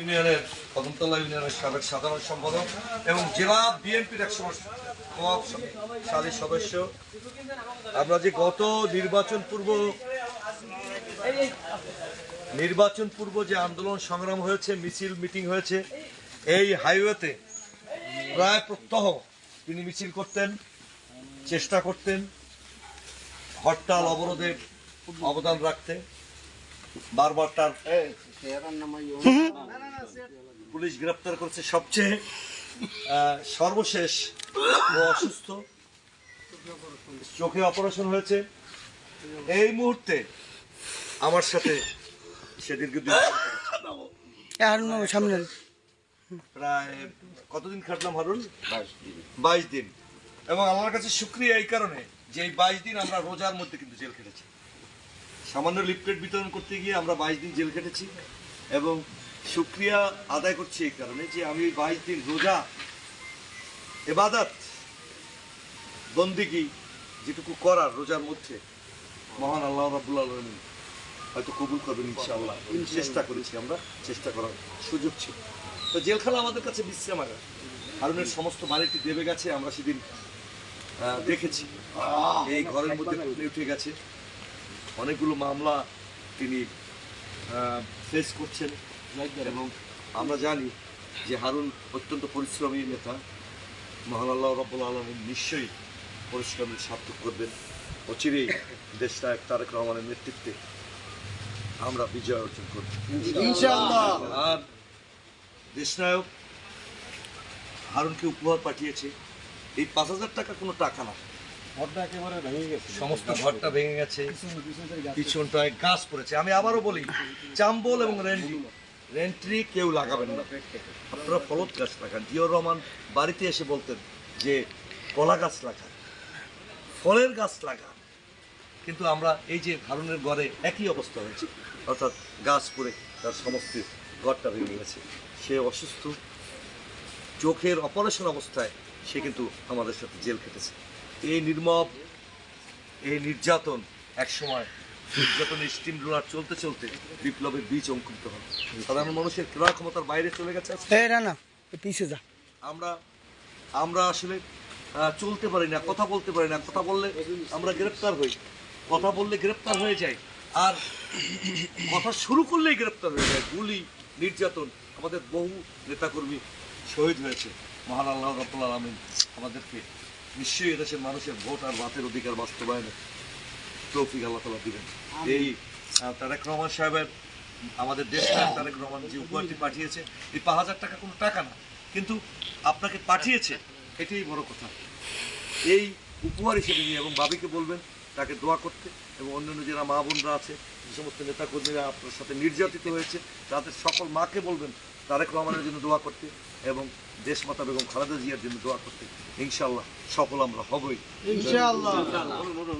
ইউনিয়নের কদমতলা ইউনিয়নের সাবেক সাধারণ সম্পাদক এবং জেলা বিএনপির এক সালী সদস্য। আমরা যে গত নির্বাচন পূর্ব নির্বাচন পূর্ব যে আন্দোলন সংগ্রাম হয়েছে, মিছিল, মিটিং হয়েছে, এই হাইওয়েতে প্রায় প্রত্যহ তিনি মিছিল করতেন, চেষ্টা করতেন, হরতাল অবরোধে অবদান রাখতে। বারবার তার পুলিশ গ্রেপ্তার করেছে সবচেয়ে সর্বশেষ অসুস্থ। চোখে অপারেশন হয়েছে। এই মুহূর্তে আমার সাথে সে দীর্ঘদিন হারুন মামা সামনে প্রায় কতদিন খাটলাম হারুন? বাইশ দিন। এবং আমার কাছে শুক্রিয়া এই কারণে যে এই বাইশ দিন আমরা রোজার মধ্যে কিন্তু জেল খেটেছি। সামান্য লিফলেট বিতরণ করতে গিয়ে আমরা বাইশ দিন জেল খেটেছি এবং শুক্রিয়া আদায় করছি এই কারণে যে আমি এই বাইশ দিন রোজা এবাদাত বন্দিগি যেটুকু করার রোজার মধ্যে মহান আল্লাহ রাবুল আলমিন হয়তো কবুল করবেন ইনশাআল্লাহ। চেষ্টা করেছি আমরা চেষ্টা করার সুযোগ ছিল। তো জেলখানা আমাদের কাছে বিশ্রামাগার। হারুনের সমস্ত বাড়িটি দেবে গেছে আমরা সেদিন দেখেছি। এই ঘরের মধ্যে উঠে গেছে। অনেকগুলো মামলা তিনি ফেস করছেন। এবং আমরা জানি যে হারুন অত্যন্ত পরিশ্রমী নেতা। মহান আল্লাহ রব্বুল আলমিন নিশ্চয়ই পরিশ্রমী সার্থক করবেন। অচিরেই দেশ নায়ক তারেক রহমানের নেতৃত্বে আমরা বিজয় অর্জন করব। আর দেশনায়ক হারুনকে উপহার পাঠিয়েছে। এই পাঁচ হাজার টাকা কোনো টাকা না। সমস্ত ঘরটা ভেঙে গেছে। পিছনটায় গাছ পড়েছে। আমি আবারও বলি, চাম্বল এবং রেন্ট্রি রেন্ট্রি কেউ লাগাবেন না। আপনারা ফলত গাছ লাগান। জিয়র রহমান বাড়িতে এসে বলতেন যে, কলা গাছ লাগান, ফলের গাছ লাগান। কিন্তু আমরা এই যে হারুনের ঘরে একই অবস্থা হয়েছে। অর্থাৎ গাছ পড়ে তার সমস্ত ঘরটা ভেঙে গেছে। সে অসুস্থ। চোখের অপারেশন অবস্থায় সে কিন্তু আমাদের সাথে জেল খেটেছে। এই নির্মম এই নির্যাতন একসময় নির্যাতনের স্টিম রোলার চলতে চলতে বিপ্লবের বীজ অঙ্কুরিত হবে সাধারণ মানুষের ক্রয় ক্ষমতার বাইরে চলে গেছে। এ রানা যা। আমরা আমরা আসলে চলতে পারি না কথা বলতে পারি না কথা বললে আমরা গ্রেপ্তার হই। কথা বললে গ্রেপ্তার হয়ে যাই আর কথা শুরু করলেই গ্রেপ্তার হয়ে যায়। গুলি নির্যাতন আমাদের বহু নেতাকর্মী শহীদ হয়েছে। মহান আল্লাহ রব্বুল আলমিন আমাদেরকে নিশ্চয়ই এদেশের মানুষের ভোট আর ভাতের অধিকার বাস্তবায়নে তৌফিক আল্লাহ তালা দিবেন। এই তারেক রহমান সাহেবের আমাদের দেশ তারেক রহমান যে উপহারটি পাঠিয়েছে এই পাঁচ হাজার টাকা কোনো টাকা না কিন্তু আপনাকে পাঠিয়েছে এটাই বড় কথা। এই উপহার হিসেবে নিয়ে এবং বাবিকে বলবেন তাকে দোয়া করতে এবং অন্যান্য যারা মা বোনরা আছে যে সমস্ত নেতাকর্মীরা আপনার সাথে নির্যাতিত হয়েছে। তাদের সকল মাকে বলবেন তারেক রহমানের জন্য দোয়া করতে এবং দেশমাতা বেগম খালেদা জিয়ার জন্য দোয়া করতে। ইনশাল্লাহ সকল আমরা হবই।